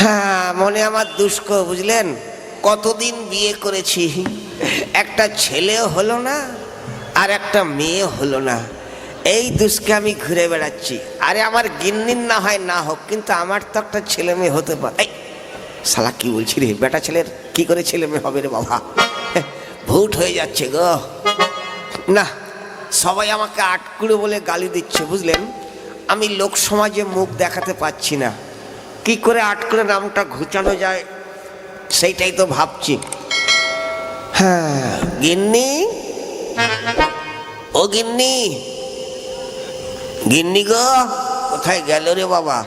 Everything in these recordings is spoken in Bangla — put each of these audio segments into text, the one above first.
হ্যাঁ মনে আমার দুষ্ক বুঝলেন? কতদিন বিয়ে করেছি? একটা ছেলেও হলো না, আর একটা মেয়ে হলো না। এই দুষ্কে আমি ঘুরে বেড়াচ্ছি। আরে আমার গিন্নির না হয়, না হোক, কিন্তু আমার তো একটা ছেলে মেয়ে হতে পারে। শালা কি বলছি রে? বেটা ছেলের কি করে ছেলে মেয়ে হবে রে বাবা? ভুট হয়ে যাচ্ছে গো। না, সবাই আমাকে আটকুড়ো বলে গালি দিচ্ছে, বুঝলেন? আমি লোক সমাজে মুখ দেখাতে পাচ্ছি না। কি করে আট করে নামটা ঘুচানো যায় সেইটাই তো ভাবছি। হ্যাঁ। গিন্নি? ও গিন্নি। গিন্নি গো কোথায় গেল রে বাবা?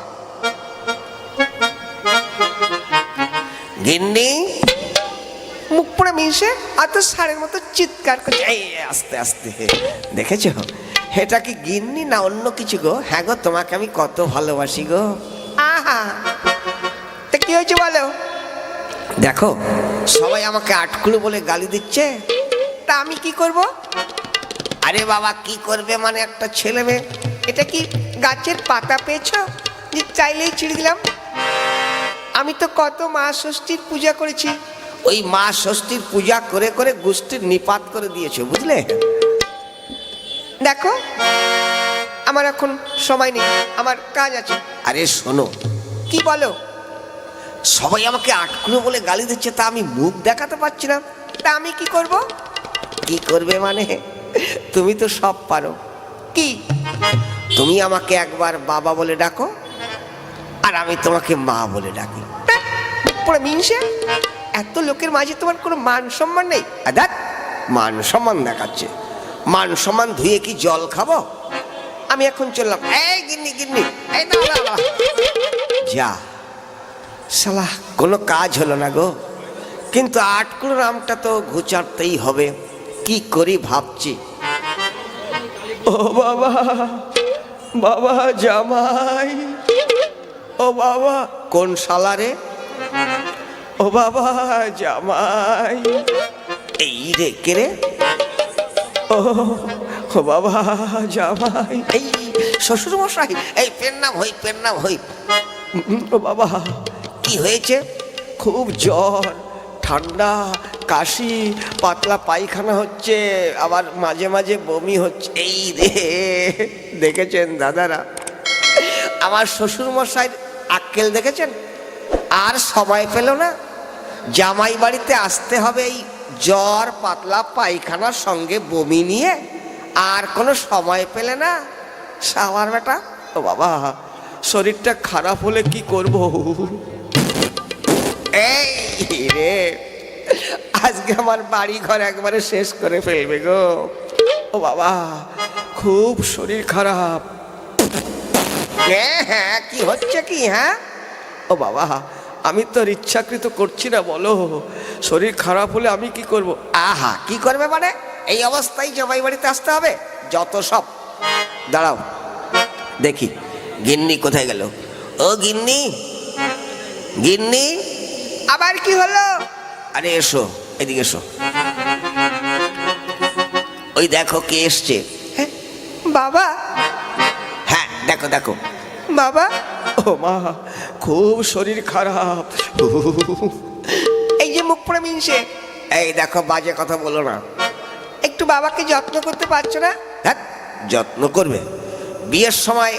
গিন্নি? মুখ পড়ে মিশে এত সারের মতো চিৎকার করছে। এই আস্তে আস্তে। দেখেছ? এটা কি গিন্নি না অন্য কিছু গো? হ্যাঁ গো তোমাকে আমি কত ভালোবাসি গো। তা কি হয়েছে বলো? দেখো সবাই আমাকে আটকুলো বলে গালি দিচ্ছে। তা আমি কি করব? আরে বাবা কি করবে মানে একটা ছেলে মেয়ে? এটা কি গাছের পাতা পেয়েছ? যে চাইলেই ছিঁড়ে দিলাম। আমি তো কত মা ষষ্ঠীর পূজা করেছি। ওই মা ষষ্ঠীর পূজা করে করে গোষ্ঠীর নিপাত করে দিয়েছ বুঝলে? দেখো আমার এখন সময় নেই আমার কাজ আছে। আরে শোনো কি বলো? সবাই আমাকে আটকুলো বলে গালি দিচ্ছে, তা আমি মুখ দেখাতে পারছি না। তা আমি কি করব? কি করবে মানে? তুমি তো সব পারো। কি? তুমি আমাকে একবার বাবা বলে ডাকো, আর আমি তোমাকে মা বলে ডাকি। মিনসে এত লোকের মাঝে তোমার কোনো মান সম্মান নেই? দেখ, মান সম্মান দেখাচ্ছে। মান সম্মান ধুয়ে কি জল খাব? আমি এখন চললাম। এই গিন্নি গিন্নি। এই। যা। শালা কোনো কাজ হলো না গো। কিন্তু আটকুড়ো নামটা তো ঘুচাতেই হবে। কি করি ভাবছি। ও বাবা বাবা জামাই। ও বাবা। কোন শালারে ও বাবা জামাই। এই রে কে রে? ও ও বাবা জামাই। এই শ্বশুর মশাই এই পেন নাম হই পেন নাম হই। বাবা, কি হয়েছে? খুব জ্বর, ঠান্ডা, কাশি, পাতলা পায়খানা হচ্ছে, আবার মাঝে মাঝে বমি হচ্ছে। এই রে, দেখেছেন দাদারা? আমার শ্বশুর মশাই আক্কেল দেখেছেন? আর সময় পেল না। জামাই বাড়িতে আসতে হবে এই জ্বর, পাতলা পায়খানার সঙ্গে বমি নিয়ে। আর কোনো সময় পেলে না। সাওয়ার বেটা, ও বাবা শরীরটা খারাপ হলে কি করব? এই রে, আজকে আমার বাড়ি ঘর একবারে শেষ করে ফেলবে গো। ও বাবা, খুব শরীর খারাপ। হ্যাঁ হ্যাঁ কি হচ্ছে কি হ্যাঁ? ও বাবা, আমি তো ইচ্ছাকৃত করছি না, বলো। শরীর খারাপ হলে আমি কি করব? আহা, কি করবে মানে? এই অবস্থায় জমাই বাড়িতে আসতে হবে, যত সব। দাঁড়াও, দেখি। গিন্নি কোথায় গেল? ও গিন্নি? গিন্নি? আবার কি হলো? আরে এসো এদিকে এসো। ওই দেখো কে এসছে। হ্যাঁ, বাবা। হ্যাঁ দেখো দেখো। বাবা। ও মা খুব শরীর খারাপ। এই যে মুখ পড়ে মিনসে এই দেখো বাজে কথা বলো না। একটু বাবাকে যত্ন করতে পারছ না? হ্যাঁ যত্ন করবে। বিয়ের সময়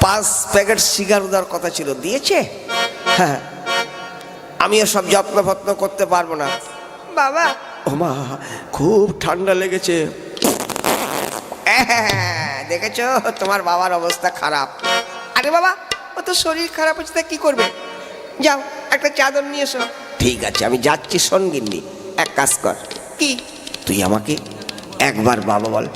পাঁচ প্যাকেট সিগার দেওয়ার কথা ছিল দিয়েছে? হ্যাঁ। আমিও সব যত্ন ফত্ন করতে পারব না। বাবা। ও মা খুব ঠান্ডা লেগেছে। হ্যাঁ, দেখেছ? তোমার বাবার অবস্থা খারাপ। আরে বাবা ও তো শরীর খারাপ হচ্ছে তা কি করবে? যাও একটা চাদর নিয়ে এসো। ঠিক আছে আমি যাচ্ছি সঙ্গিনী। এক কাজ কর। কি? তুই আমাকে একবার বাবা বল।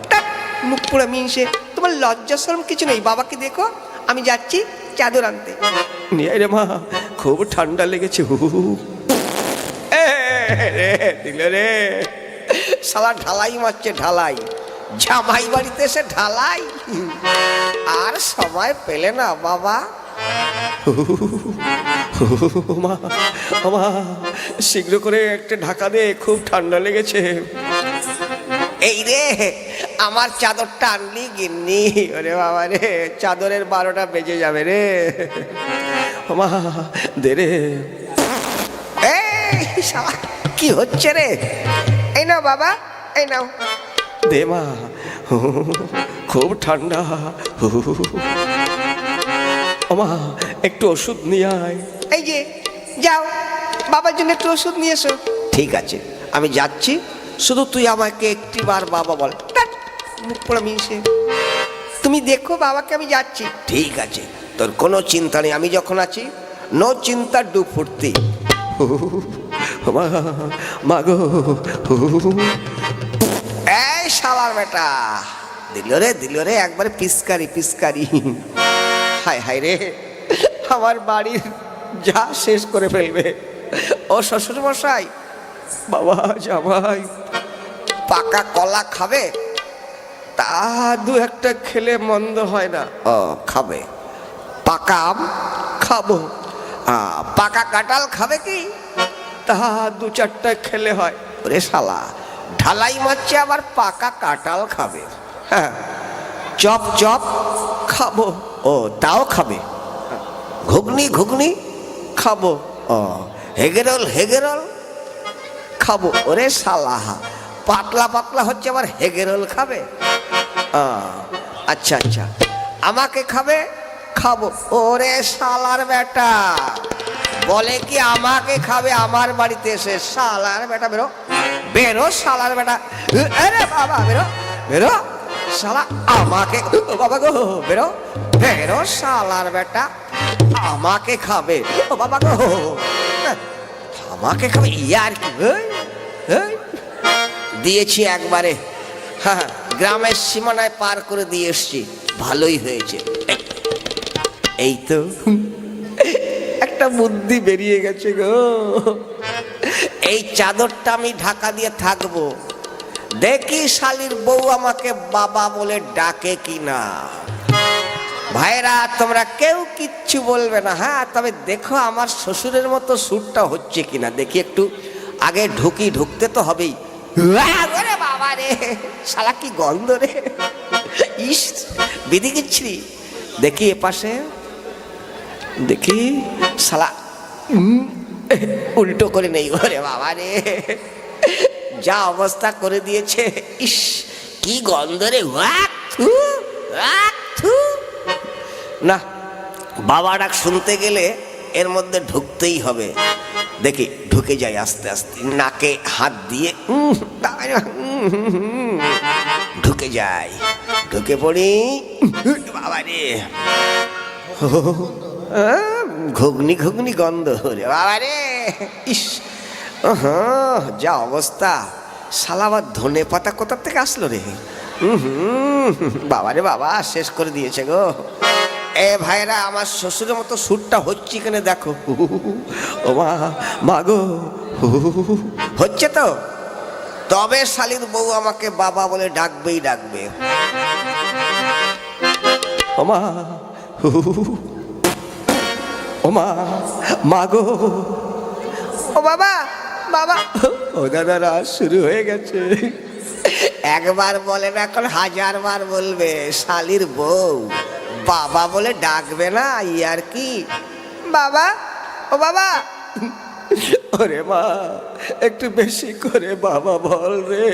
মুখ পুরো মিনসে। তোমার লজ্জা শরম কিছু নেই? বাবাকে দেখো। আমি যাচ্ছি চাদর আনতে। নিয়ে রে মা খুব ঠান্ডা লেগেছে হু। রে, দিল রে। শালা ঢালাই মারছে ঢালাই। জামাই বাড়িতে এসে ঢালাই। আর সময় পেলে না বাবা। মা শীঘ্র করে একটা ঢাকা দে খুব ঠান্ডা লেগেছে। এই রে আমার চাদরটা আনলি গিন্নি? ওরে বাবা রে চাদরের বারোটা বেজে যাবে রে। মা দে রে। কি হচ্ছে রে? এই নাও বাবা এই নাও। দে মা খুব ঠান্ডা। ওমা একটু ওষুধ নিয়ে আয়। এই যে যাও বাবার জন্য একটু ওষুধ নিয়ে এসো। ঠিক আছে আমি যাচ্ছি। শুধু তুই আমাকে একটিবার বাবা বল। মুখ পোড়া তুমি দেখো বাবাকে আমি যাচ্ছি। ঠিক আছে তোর কোনো চিন্তা নেই আমি যখন আছি নো চিন্তা ডু ফুর্তি। মা মা গো। এই শালার বেটা দিল রে দিল রে একবারে পিসকারি পিসকারি। হায় হায় রে আমার বাড়ির যা শেষ করে ফেলবে। ও শ্বশুর মশাই বাবা জামাই। পাকা কলা খাবে? তা দু একটা খেলে মন্দ হয় না। ও খাবে। পাকা আম? খাব। পাকা কাঁঠাল খাবে কি? তা দু চারটা খেলে হয়। ওরে শালা ঢালাই মারছে আবার পাকা কাঁঠাল খাবে। হ্যাঁ চপ চপ খাব। ও তাও খাবে। ঘুগনি ঘুগনি খাব। ও হেগেরল হেগেরল খাব। ওরে শালা পাতলা পাতলা হচ্ছে আবার হেগেরল খাবে। আচ্ছা আচ্ছা। আমাকে খাবে? খাব। ওরে শালার বেটা। বলে কি আমাকে খাবে? আমার বাড়িতে এসে শালার বেটা, বেরো। বেরো, শালার বেটা। আরে বাবা, বেরো। বেরো। শালা, আমাকে বাবা গো, বেরো। বেরো, শালার বেটা। আমাকে খাবে। ও, বাবা গো। আমাকে খাবে? ইয়ার কি। দিয়েছি একবারে। হ্যাঁ গ্রামের সীমানায় পার করে দিয়ে এসছি। ভালোই হয়েছে। এই- তো, একটা বুদ্ধি বেরিয়ে গেছে গো। এই চাদরটা আমি ঢাকা দিয়ে থাকব। দেখি শালির বউ আমাকে বাবা বলে ডাকে কিনা। ভাইরা, তোমরা কেউ কিচ্ছু বলবে না। হ্যাঁ তবে দেখো আমার শ্বশুরের মতো সুরটা হচ্ছে কিনা। দেখি একটু আগে ঢুকি, ঢুকতে তো হবেই। বাবা রে, শালা কি গন্ধ রে। ইস বিধি গেছিলি দেখি এপাশে, দেখি, শালা উল্টো করে নেই ওরে বাবা রে। যা অবস্থা করে দিয়েছে, ইস, কি গন্ধ রে। না বাবা ডাক শুনতে গেলে এর মধ্যে ঢুকতেই হবে। দেখি ঢুকে যায় আস্তে আস্তে, নাকে হাত দিয়ে। ঢুকে যায়, ঢুকে পড়ি বাবা রে। ঘুগনি ঘুগনি গন্ধ রে বাবা রে। ইস যা অবস্থা। সালাবার ধনে পাতা কোথা থেকে আসলো রে? বাবা রে বাবা, শেষ করে দিয়েছে গো। এ ভাইরা, আমার শ্বশুরের মতো সুরটা হচ্ছে কেন দেখো। ও মা মা গো। হচ্ছে তো? তবে শালির বউ আমাকে বাবা বলে ডাকবেই ডাকবে। ও মা ও মা মা ও বাবা বাবা। ও দাদারা শুরু হয়ে গেছে। একবার বলে না এখন হাজার বার বলবে, শালির বউ। বাবা বলে ডাকবে না ইয়ার কি। বাবা ও বাবা। ওরে মা একটু বেশি করে বাবা বল রে।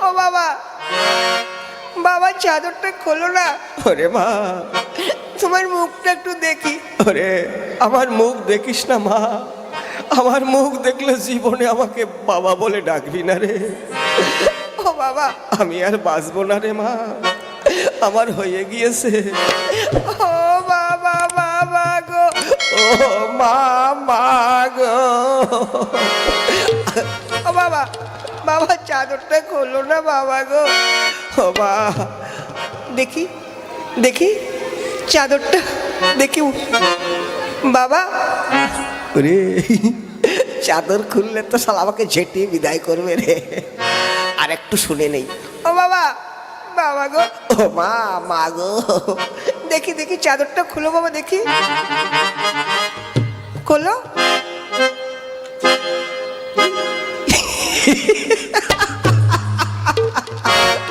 ও বাবা বাবা চাদরটা খোলো না। ওরে মা। তোমার মুখটা একটু দেখি। ওরে আমার মুখ দেখিস না মা। আমার মুখ দেখলে জীবনে আমাকে বাবা বলে ডাকবি না রে। ও বাবা। আমি আর বাঁচবো না রে মা। আমার হয়ে গিয়েছে। ও বাবা বাবা গো ও মা মা গো। ও বাবা বাবা চাদরটা খোলো না বাবা গো। ও বা দেখি দেখি চাদরটা দেখি। বাবা রে চাদর খুললে তো শালা আমাকে ঝেঁটিয়ে বিদায় করবে রে। আর একটু শুনে নেই। ও বাবা বাবা গো। ও মা মা গো। দেখি দেখি চাদরটা খুলো বাবা দেখি। খোলো।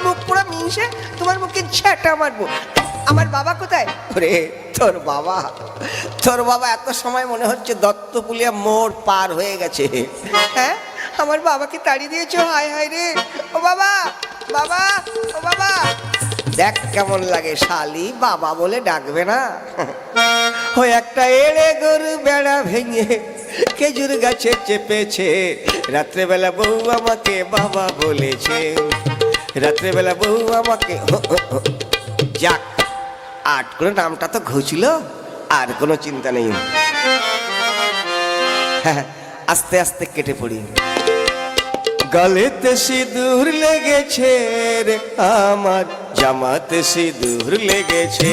মুখ পুরো মিনসে তোমার মুখে ঝাঁটা মারবো। আমার বাবা কোথায়? ওরে তোর বাবা। তোর বাবা এত সময় মনে হচ্ছে দত্তপুলিয়া মোড় পার হয়ে গেছে। হ্যাঁ আমার বাবাকে তাড়িয়ে দিয়েছ? হায় হায় রে। ও বাবা দেখ কেমন লাগে শালি, বাবা বলে ডাকবে না। ও একটা এড়ে গরু বেড়া ভেঙে খেজুর গাছে চেপেছে। রাত্রেবেলা বউ আমাকে বাবা বলেছে। রাত্রেবেলা বউ আমাকে যাক আট করে নামটা তো ঘুচল, আর কোনো চিন্তা নেই। হ্যাঁ আস্তে আস্তে কেটে পড়ি। গলেতে সিঁদুর লেগেছে রে আমার জামাতে সিঁদুর লেগেছে।